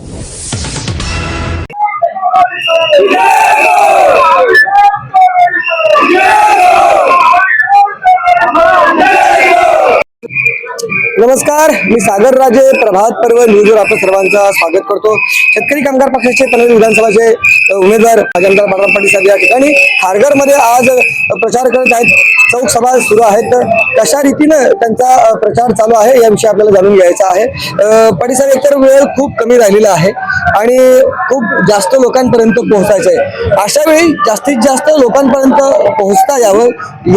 नमस्कार मी सागर राजे प्रभात पर्व न्यूजवर आपलं सर्वांचं स्वागत करतो. शेतकरी कामगार पक्षाचे पनवेल विधानसभाचे उमेदवार अजंता बाळराम पाटील साहेब या ठिकाणी. खारघरमध्ये आज प्रचार करत आहेत. चौक सभा सुरू आहेत. तर कशा रीतीनं त्यांचा प्रचार चालू आहे याविषयी आपल्याला जाणून घ्यायचा आहे. परिसर एकतर वेळ खूप कमी राहिलेला आहे आणि खूप जास्त लोकांपर्यंत पोहोचायचं आहे अशा वेळी जास्तीत जास्त लोकांपर्यंत पोहोचता यावं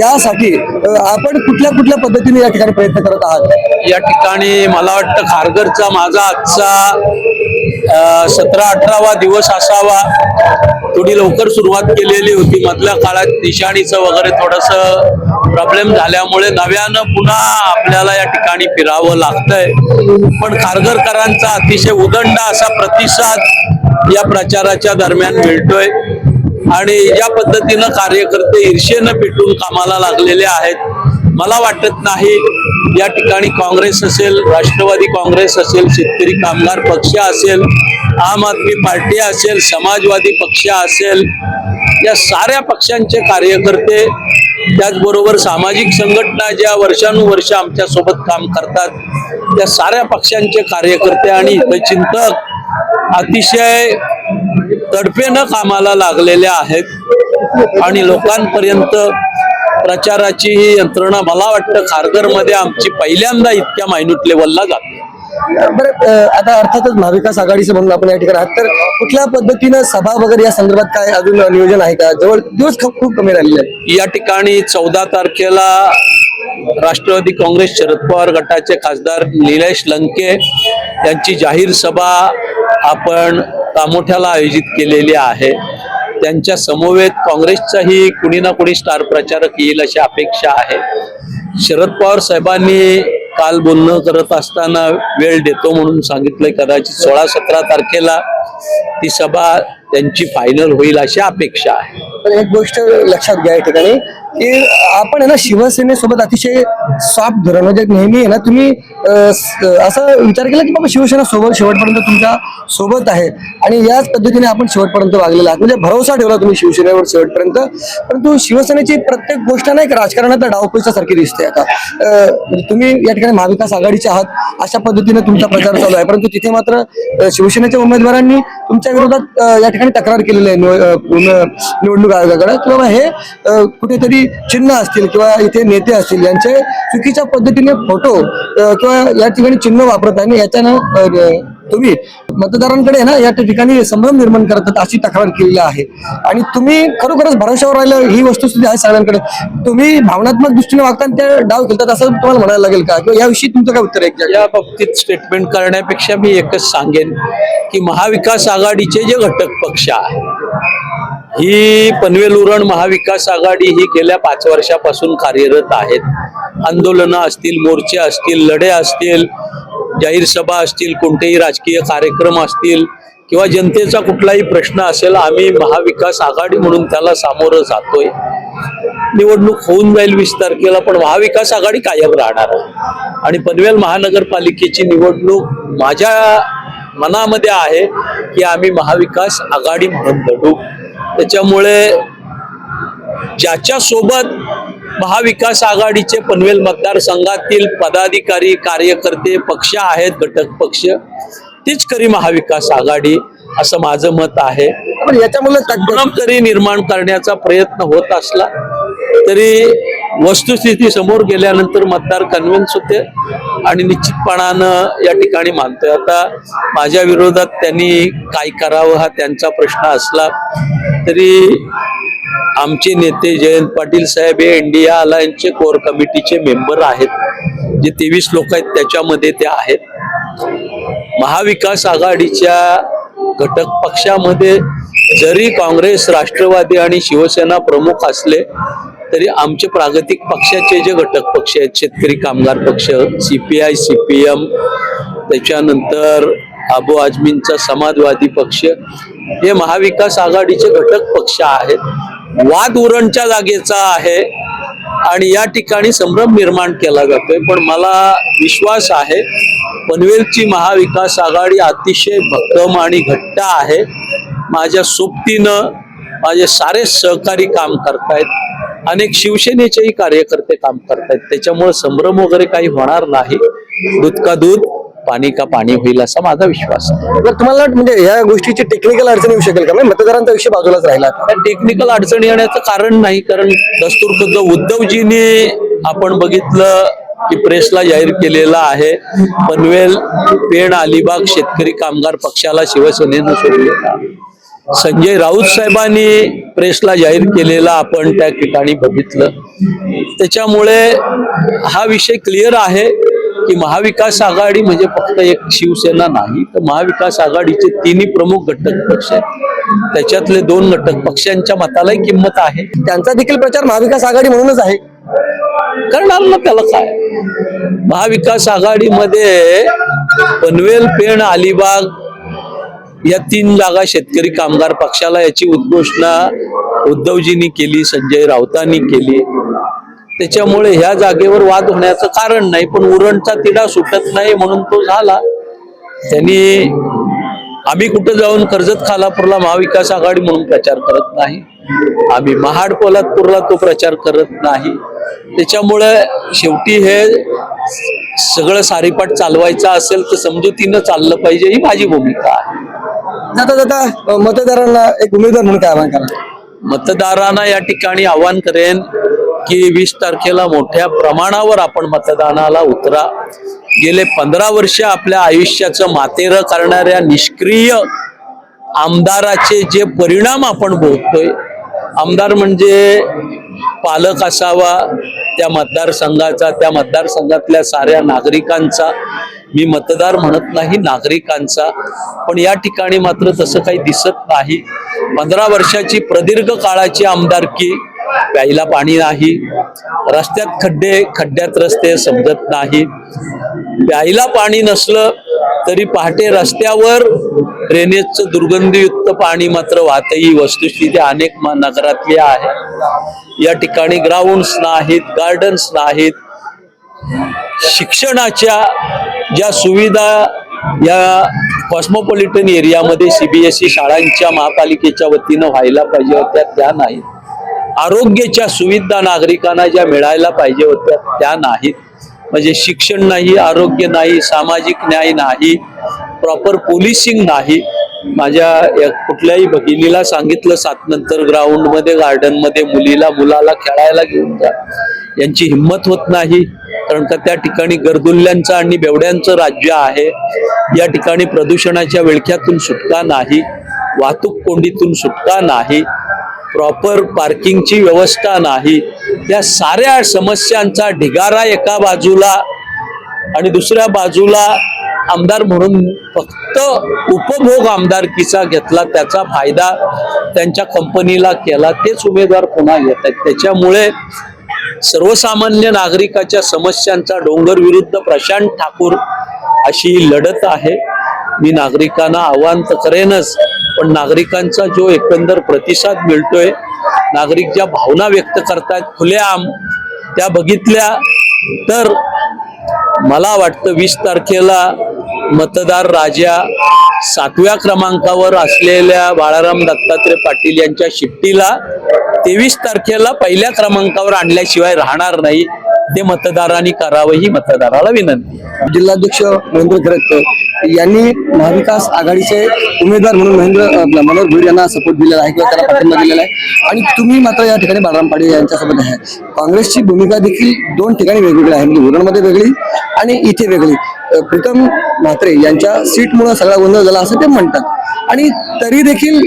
यासाठी आपण कुठल्या कुठल्या पद्धतीने या ठिकाणी प्रयत्न करत आहात? या ठिकाणी मला वाटतं खारघरचा माझा आजचा सतरा अठरावा दिवस असावा. थोडी लवकर सुरुवात केलेली होती. मधल्या काळात निशाणीचं वगैरे थोडंसं प्रॉब्लेम झाल्यामुळे नव्यानं पुन्हा आपल्याला या ठिकाणी फिरावं लागतंय. पण खारघरकरांचा अतिशय उदंड असा प्रतिसाद या प्रचाराच्या दरम्यान मिळतोय. आणि या पद्धतीनं कार्यकर्ते ईर्षेनं पेटून कामाला लागलेले आहेत मला वाटत नाही या ठिकाणी काँग्रेस असेल राष्ट्रवादी काँग्रेस असेल शेतकरी कामगार पक्ष असेल आम आदमी पार्टी असेल समाजवादी पक्ष असेल या साऱ्या पक्षांचे कार्यकर्ते त्याचबरोबर सामाजिक संघटना ज्या वर्षानुवर्ष आमच्यासोबत काम करतात त्या साऱ्या पक्षांचे कार्यकर्ते आणि हितचिंतक अतिशय तडफेनं कामाला लागलेले आहेत आणि लोकांपर्यंत प्रचाराची ही यंत्रणा मला वाटतं खारघरमध्ये आमची पहिल्यांदा इतक्या मायन्यूट लेवलला जाते. बरं आता अर्थातच महाविकास आघाडीचं म्हणून आपण या ठिकाणी आहात. तर कुठल्या पद्धतीनं सभा वगैरे या संदर्भात काय अजून नियोजन आहे का? जवळ दिवस खूप खूप कमी राहिले आहेत. या ठिकाणी चौदा तारखेला राष्ट्रवादी काँग्रेस शरद पवार गटाचे खासदार निलेश लंके यांची जाहीर सभा आपण कामोठ्याला आयोजित केलेली आहे. त्यांच्या समवेत काँग्रेसचाही कुणी ना कुणी स्टार प्रचारक येईल अशी अपेक्षा आहे. शरद पवार साहेबांनी काल बोलणं करत असताना वेळ देतो म्हणून सांगितलंय कदाचित सोळा सतरा तारखेला ती सभा त्यांची फायनल होईल अशी अपेक्षा आहे. पण एक गोष्ट लक्षात घ्या या ठिकाणी की आपण आहे ना शिवसेनेसोबत अतिशय सॉफ्ट धोरण म्हणजे नेहमी आहे ना तुम्ही स- असा विचार केला की बाबा शिवसेना सोबत शेवटपर्यंत तुमच्यासोबत आहे. आणि याच पद्धतीने आपण शेवटपर्यंत वागलेला आहात. म्हणजे भरोसा ठेवला तुम्ही शिवसेनेवर शेवटपर्यंत. परंतु शिवसेनेची प्रत्येक गोष्ट नाही का राजकारणात डावपेचासारखी दिसते आता. म्हणजे तुम्ही या ठिकाणी महाविकास आघाडीचे आहात अशा पद्धतीने तुमचा प्रचार चालू आहे. परंतु तिथे मात्र शिवसेनेच्या उमेदवारांनी तुमच्या विरोधात या ठिकाणी तक्रार केलेली आहे निवडणूक आयोगाकडे. किंवा हे कुठेतरी चिन्ह असतील किंवा इथे नेते असतील यांचे चुकीच्या पद्धतीने फोटो किंवा या ठिकाणी चिन्ह वापरत आहे आणि याच्यानं तुम्ही मतदारांकडे ना या ठिकाणी संभ्रम निर्माण करतात अशी तक्रार केलेली आहे. आणि तुम्ही खरोखरच भरोशावर राहिलं ही वस्तुस्थिती आहे सगळ्यांकडे. तुम्ही भावनात्मक दृष्टीने वागताना त्या डाव खेळतात असं तुम्हाला म्हणायला लागेल का? किंवा याविषयी तुमचं काय उत्तर आहे या बाबतीत स्टेटमेंट करण्यापेक्षा मी एकच सांगेन की महाविकास आघाडीचे जे घटक पक्ष आहे ही पनवेल उरण महाविकास आघाडी ही गेल्या पाच वर्षापासून कार्यरत आहेत. आंदोलनं असतील मोर्चे असतील लढे असतील जाहीर सभा असतील कोणतेही राजकीय कार्यक्रम असतील किंवा जनतेचा कुठलाही प्रश्न असेल आम्ही महाविकास आघाडी म्हणून त्याला सामोरं जातोय. निवडणूक होऊन जाईल वीस तारखेला पण महाविकास आघाडी कायम राहणार आहे. आणि पनवेल महानगरपालिकेची निवडणूक माझ्या मनामध्ये आहे की आम्ही महाविकास आघाडी म्हणून लढू. त्याच्यामुळे ज्याच्या सोबत महाविकास आघाडीचे पनवेल मतदारसंघातील पदाधिकारी कार्यकर्ते पक्ष आहेत घटक पक्ष. तीच खरी महाविकास आघाडी असं माझं मत आहे. पण याच्यामुळे संभ्रम तरी निर्माण करण्याचा प्रयत्न होत असला तरी वस्तुस्थिती समोर गेल्यानंतर मतदार कन्व्हिन्स होते आणि निश्चितपणानं या ठिकाणी मानतोय. आता माझ्या विरोधात त्यांनी काय करावं हा त्यांचा प्रश्न असला तरी आमचे नेते जयंत पाटील साहेब हे इंडिया अलायन्सचे कोर कमिटीचे मेंबर आहेत. जे तेवीस लोक आहेत त्याच्यामध्ये ते आहेत. महाविकास आघाडीच्या घटक पक्षामध्ये जरी काँग्रेस राष्ट्रवादी आणि शिवसेना प्रमुख असले तरी आमचे प्रागतिक पक्षाचे जे घटक पक्ष आहेत शेतकरी कामगार पक्ष सीपीआय सीपीएम त्याच्यानंतर आबू आजमींचा समाजवादी पक्ष हे महाविकास आघाडीचे घटक पक्ष आहेत. वाद उरणच्या जागेचा आहे आणि या ठिकाणी संभ्रम निर्माण केला जातोय. पण मला विश्वास आहे पनवेलची महाविकास आघाडी अतिशय भक्कम आणि घट्ट आहे. माझ्या सोबतीनं माझे सारे सहकारी काम करतायत. अनेक शिवसेनेचेही कार्यकर्ते काम करतायत. त्याच्यामुळे संभ्रम वगैरे काही होणार नाही. दूध का दूध? पाणी का पाणी होईल असा माझा विश्वास तुम्हाला म्हणजे या गोष्टीची टेक्निकल अडचण येऊ शकेल का? म्हणजे मतदारांचा विषय बाजूलाच राहिला. टेक्निकल अडचण येण्याचं कारण नाही कारण दस्तूर उद्धवजीने आपण बघितलं की प्रेसला जाहीर केलेला आहे. पनवेल पेण अलिबाग शेतकरी कामगार पक्षाला शिवसेनेनं सोडलेला. संजय राऊत साहेबांनी प्रेसला जाहीर केलेला आपण त्या ठिकाणी बघितलं. त्याच्यामुळे हा विषय क्लिअर आहे. की महाविकास आघाडी म्हणजे फक्त एक शिवसेना नाही तर महाविकास आघाडीचे तिन्ही प्रमुख घटक पक्ष आहेत. त्याच्यातले दोन घटक पक्षांच्या मतालाही किंमत आहे. त्यांचा देखील प्रचार महाविकास आघाडी म्हणूनच आहे. करणार ना त्याला काय? महाविकास आघाडीमध्ये पनवेल पेण अलिबाग या तीन जागा शेतकरी कामगार पक्षाला याची उद्घोषणा उद्धवजींनी केली संजय राऊतांनी केली. त्याच्यामुळे ह्या जागेवर वाद होण्याचं कारण नाही पण उरणचा तिढा सुटत नाही म्हणून तो झाला. त्यांनी आम्ही कुठं जाऊन कर्जत खालापूरला महाविकास आघाडी म्हणून प्रचार करत नाही. आम्ही महाड पोलादपूरला तो प्रचार करत नाही. त्याच्यामुळे शेवटी हे सगळं सारीपाट चालवायचं असेल तर समजुतीनं चाललं पाहिजे ही माझी भूमिका आहे. जाता जाता मतदारांना एक उमेदवार म्हणून काय आवाहन करा मतदारांना या ठिकाणी आवाहन करेन की वीस तारखेला मोठ्या प्रमाणावर आपण मतदानाला उतरा. गेले पंधरा वर्ष आपल्या आयुष्याचं मातेरं करणाऱ्या निष्क्रिय आमदाराचे जे परिणाम आपण भोगतोय आमदार म्हणजे पालक असावा त्या मतदारसंघाचा त्या मतदारसंघातल्या साऱ्या नागरिकांचा. मी मतदार म्हणत नाही नागरिकांचा पण या ठिकाणी मात्र तसं काही दिसत नाही. पंधरा वर्षाची प्रदीर्घ काळाची आमदारकी प्यायला पाणी नाही. रस्त्यात खड्डे खड्ड्यात रस्ते समजत नाही. प्यायला पाणी नसलं तरी पहाटे रस्त्यावर ड्रेनेजचं दुर्गंधीयुक्त पाणी मात्र वाहतही. वस्तुस्थिती अनेक नगरातली आहे. या ठिकाणी ग्राउंड्स नाहीत गार्डन्स नाहीत. शिक्षणाच्या ज्या सुविधा या कॉस्मोपॉलिटन एरियामध्ये सीबीएसई शाळांच्या महापालिकेच्या वतीनं व्हायला पाहिजे होत्या त्या नाहीत. आरोग्याच्या सुविधा नागरिकांना ज्या मिळायला पाहिजे होत्या त्या नाहीत. म्हणजे शिक्षण नाही आरोग्य नाही सामाजिक न्याय नाही प्रॉपर पोलिसिंग नाही. माझ्या कुठल्याही भगिनीला सांगितलं सात नंतर ग्राउंडमध्ये गार्डनमध्ये मुलीला मुलाला खेळायला घेऊन जा. यांची हिंमत होत नाही कारण का त्या ठिकाणी गरदुल्ल्यांचं आणि बेवड्यांचं राज्य आहे. या ठिकाणी प्रदूषणाच्या विळख्यातून सुटका नाही वाहतूक कोंडीतून सुटका नाही. प्रॉपर पार्किंगची व्यवस्था नाही. या साऱ्या समस्यांचा ढिगारा एका बाजूला आणि दुसऱ्या बाजूला आमदार म्हणून फक्त उपभोग आमदारकीचा घेतला त्याचा फायदा त्यांच्या कंपनीला केला तेच उमेदवार पुन्हा येत आहेत. त्याच्यामुळे सर्वसामान्य नागरिकाच्या समस्यांचा डोंगर विरुद्ध प्रशांत ठाकूर अशी लढत आहे. मी नागरिकांना आव्हान तर करेनच पण नागरिकांचा जो एकंदर प्रतिसाद मिळतोय नागरिक ज्या भावना व्यक्त करतायत खुलेआम त्या बघितल्या तर मला वाटतं वीस तारखेला मतदार राजा सातव्या क्रमांकावर असलेल्या बाळाराम दत्तात्रय पाटील यांच्या शिट्टीला तेवीस तारखेला पहिल्या क्रमांकावर आणल्याशिवाय राहणार नाही. ते मतदारांनी करावं ही मतदाराला विनंती जिल्हाध्यक्ष महेंद्र खरगकर यांनी महाविकास आघाडीचे उमेदवार म्हणून महेंद्र मनोहर भोईर यांना सपोर्ट दिलेला आहे किंवा त्याला पाठिंबा दिलेला आहे. आणि तुम्ही मात्र या ठिकाणी बाळराम पाडे यांच्यासोबत आहे. काँग्रेसची भूमिका देखील दोन ठिकाणी वेगवेगळी आहे. म्हणजे उरणमध्ये वेगळी आणि इथे वेगळी. प्रीतम म्हात्रे यांच्या सीटमुळे सगळा गोंधळ झाला असं ते म्हणतात. आणि तरी देखील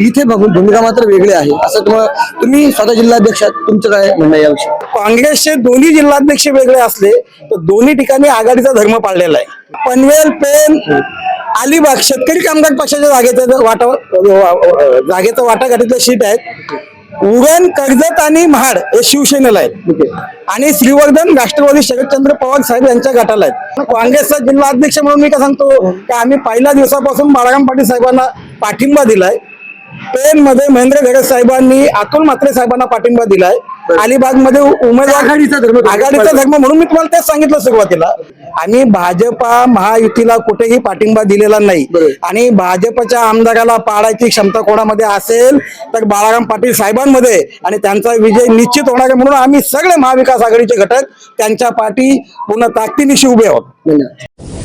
इथे बघून भूमिका मात्र वेगळी आहे. असं तुम्हाला तुम्ही स्वतः जिल्हाध्यक्ष तुमचं काय म्हणणं याविषयी? काँग्रेसचे दोन्ही जिल्हाध्यक्ष वेगळे असले तर दोन्ही ठिकाणी आघाडीचा धर्म पाळलेला आहे. पनवेल पेन अलिबाग शेतकरी कामगार पक्षाच्या जागेचा वाटा जागेचा वाटाघाटीतल्या सीट आहेत उरण कर्जत आणि महाड हे शिवसेनेला आहेत. आणि श्रीवर्धन राष्ट्रवादी शरदचंद्र पवार साहेब यांच्या गटाला आहेत. काँग्रेसचा जिल्हा अध्यक्ष म्हणून मी काय सांगतो की आम्ही पहिल्या दिवसापासून बाळाराम पाटील साहेबांना पाठिंबा दिलाय. पेन मध्ये महेंद्र घरत साहेबांनी अतुल म्हात्रे साहेबांना पाठिंबा दिलाय. अलिबागमध्ये उमेदवार आघाडीचा धर्म तो. आघाडीचा धर्म म्हणून मी तुम्हाला तेच सांगितलं सुरुवातीला. आम्ही भाजपा महायुतीला कुठेही पाठिंबा दिलेला नाही. आणि भाजपच्या आमदाराला पाडायची क्षमता कोणामध्ये असेल तर बाळाराम पाटील साहेबांमध्ये. आणि त्यांचा विजय निश्चित होणार आहे म्हणून आम्ही सगळे महाविकास आघाडीचे घटक त्यांच्या पाठी पूर्ण ताकदीनिशी उभे आहोत. धन्यवाद.